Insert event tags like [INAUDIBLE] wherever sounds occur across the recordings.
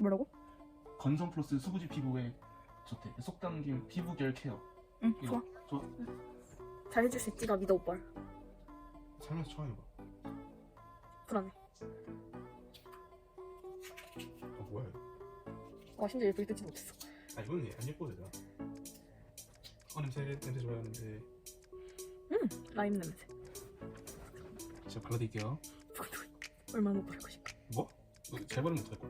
뭐라고? 건성 플러스 수부지 피부에 좋대. 속 당김 피부 결 케어. 응 이거 좋아 좋아. 잘 해줄 수 있지 나 믿어 오빠 를 살면서 처음 해봐. 불안해 아 뭐야? 와 심지어 예쁘게 뜯지 못했어 아 이거는 안 예뻐도 되잖아. 어 냄새 냄새 좋아하는데 라임 냄새 제가 발라드릴게요. [LAUGHS] 얼마나 못 바를 것인가 뭐? 너잘 바르면 못할 거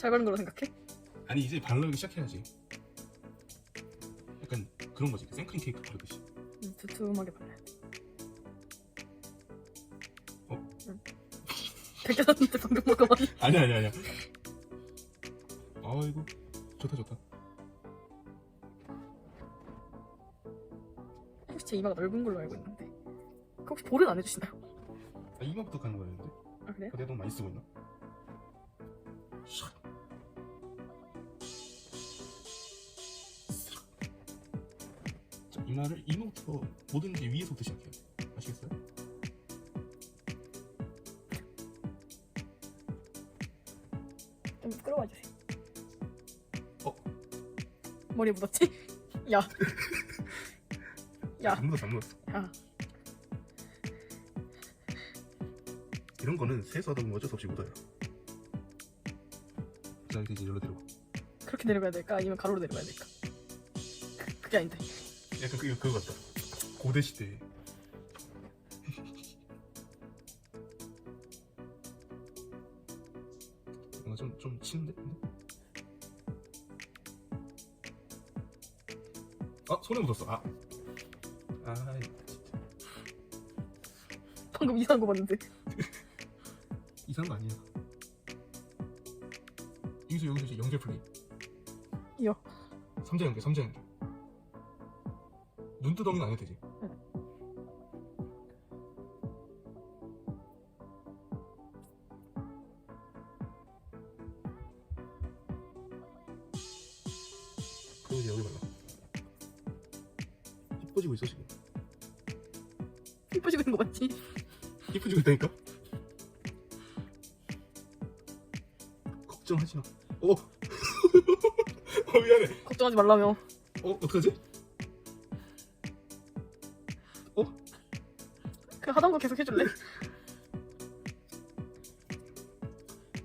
잘 바른 거로 생각해? 아니 이제 바르기 시작해야지. 약간 그런 거지. 생크림 케이크 바르듯이. 응 두툼하게 발라야 돼 어? 응 벗겨졌는데 방금 먹어봤니? 아니 아니 아니야. 아이고 좋다 좋다. 혹시 제 이마가 넓은 걸로 알고 있는데 혹시 볼은 안 해주시나요? 아 이마부터 가는 거였는데. 아 그래요? 내가 너무 많이 쓰고 있나? 샥. 이마를 이마부터 뭐든지 위에서부터 시작해야 돼. 아시겠어요? 좀 끌어와 주세요 어? 머리에 묻었지? 야 [LAUGHS] 야. 안 묻었어, 안 묻었어. 야. 이런 거는 세수 하다 보면 어쩔 수 없이 묻어요. 자, 이제 일로 내려봐. 그렇게 내려가야 될까? 아니면 가로로 내려가야 될까? 그, 그게 아닌데 약간 그, 그거 같다. 고대 시대. 뭔가 좀, 좀 치는데? 아, 손에 묻었어. 아. 아, 진짜. 방금 이상한 거 봤는데 이상한 거 아니야. 여기서 여기서 이제 연결 플레이. 이요. 삼자 연결, 삼자 연결. 눈두덩이는 안 해도 되지. 그리고 이제 여기 발라. 이뻐지고 있어 지금. 이뻐지고 있는 거 맞지? 이뻐지고 있다니까? 걱정하지 마. 어? [LAUGHS] 어 미안해. 걱정하지 말라며 어 어떡하지? 그 하던 거 계속 해줄래? [LAUGHS]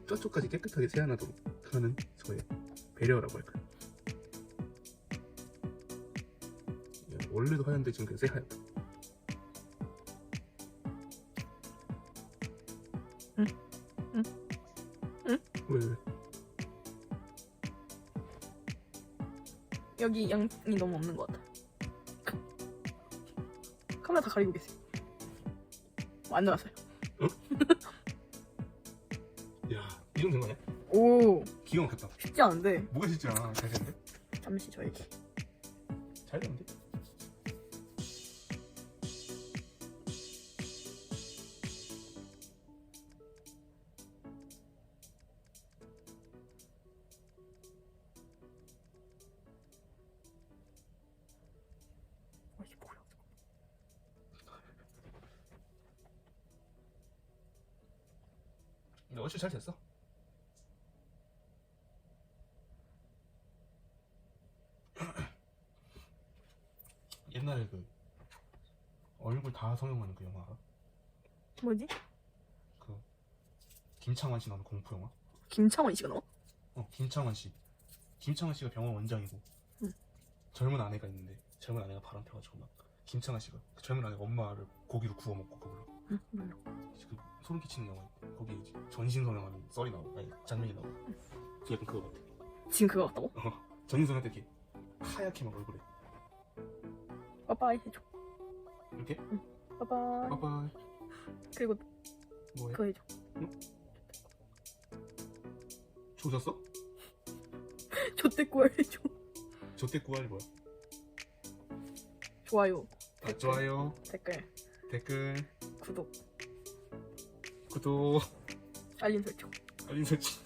저쪽까지 깨끗하게 세안하도록 하는 저의 배려라고 할까요? 야, 원래도 하얀데 지금 그냥 새하얗다. 응? 응? 응? 왜 왜? 여기 양이 너무 없는 것 같아 카메라 다 가리고 계세요 뭐 안녕하세요 야, 이 정도 된 거냐? 오 기가 막혔다. 쉽지 않은데 뭐가 진짜 잘 됐는데? 잠시 저 얘기 잘 됐는데? 근데 얼추 잘 됐어. [CLEARS THROAT] 옛날에 그 얼굴 다 성형하는 그 영화 알아? 뭐지? 그 김창완 씨 나오는 공포 영화? 김창원 씨가 나와? 어 김창완 씨. 김창완 씨가 병원 원장이고 응. 젊은 아내가 있는데 젊은 아내가 바람 펴가지고 막 김창완 씨가 그 젊은 아내가 엄마를 고기로 구워 먹고 그걸로 응 몰라 그 소름 끼치는 영화 거기 이제 전신 성형하는 썰이 나오고 아니 장면이 나오고. 그 약간 그거 같아. 지금 그거 같다고? 어, 전인성할 때 이렇게 하얗게 막 얼굴에. 빠빠이 해줘. 이렇게? 빠빠이. 빠빠이. 그리고 뭐해? 그거 해줘. 조졌어? 조태꾸알 해줘. 구할 뭐야? 좋아요. 아, 좋아요. 댓글. 댓글. 구독 구독. 알림 설정. 알림 설정